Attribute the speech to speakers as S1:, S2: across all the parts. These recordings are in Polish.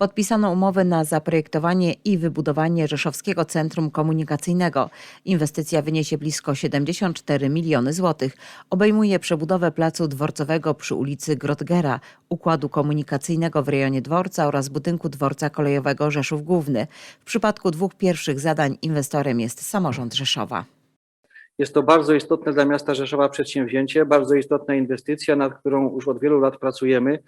S1: Podpisano umowę na zaprojektowanie i wybudowanie Rzeszowskiego Centrum Komunikacyjnego. Inwestycja wyniesie blisko 74 miliony złotych. Obejmuje przebudowę placu dworcowego przy ulicy Grotgera, układu komunikacyjnego w rejonie dworca oraz budynku dworca kolejowego Rzeszów Główny. W przypadku dwóch pierwszych zadań inwestorem jest samorząd Rzeszowa.
S2: Jest to bardzo istotne dla miasta Rzeszowa przedsięwzięcie, bardzo istotna inwestycja, nad którą już od wielu lat pracujemy,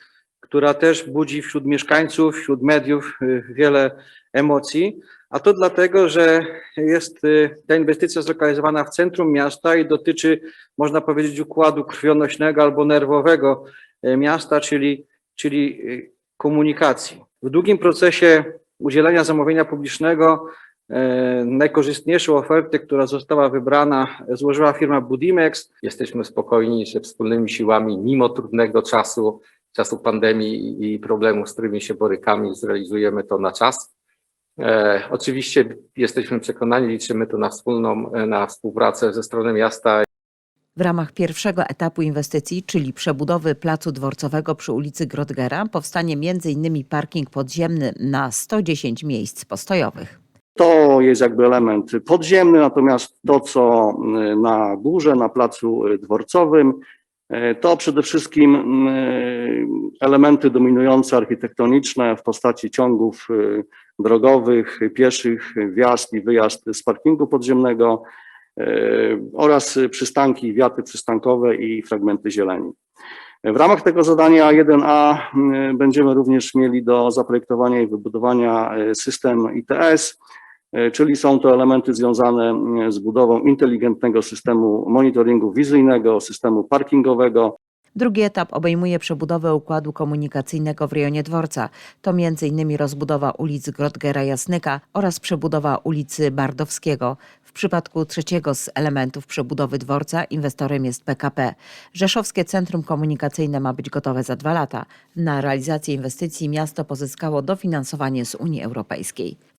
S2: która też budzi wśród mieszkańców, wśród mediów y, wiele emocji. A to dlatego, że jest y, ta inwestycja zlokalizowana w centrum miasta i dotyczy, można powiedzieć, układu krwionośnego albo nerwowego y, miasta, czyli, czyli komunikacji. W długim procesie udzielenia zamówienia publicznego Najkorzystniejszą ofertę, która została wybrana, złożyła firma Budimex.
S3: Jesteśmy spokojni, że wspólnymi siłami, mimo trudnego czasu, czasu pandemii i problemów, z którymi się borykamy, zrealizujemy to na czas. E, oczywiście jesteśmy przekonani, liczymy tu na wspólną, e, na współpracę ze strony miasta
S1: W ramach pierwszego etapu inwestycji, czyli przebudowy placu dworcowego przy ulicy Grotgera, powstanie m.in. parking podziemny na 110 miejsc postojowych.
S4: To jest jakby element podziemny, natomiast to, co y, na górze, na placu y, dworcowym, to przede wszystkim y, elementy dominujące architektoniczne w postaci ciągów y, drogowych, pieszych, wjazd i wyjazd z parkingu podziemnego oraz przystanki, wiaty przystankowe i fragmenty zieleni. W ramach tego zadania 1A y, będziemy również mieli do zaprojektowania i wybudowania system ITS, E, czyli są to elementy związane z budową inteligentnego systemu monitoringu wizyjnego, systemu parkingowego,
S1: Drugi etap obejmuje przebudowę układu komunikacyjnego w rejonie dworca. To m.in. rozbudowa ulic Grotgera Jasnyka oraz przebudowa ulicy Bardowskiego. W przypadku trzeciego z elementów przebudowy dworca inwestorem jest PKP. Rzeszowskie Centrum Komunikacyjne ma być gotowe za dwa lata. Na realizację inwestycji miasto pozyskało dofinansowanie z Unii Europejskiej.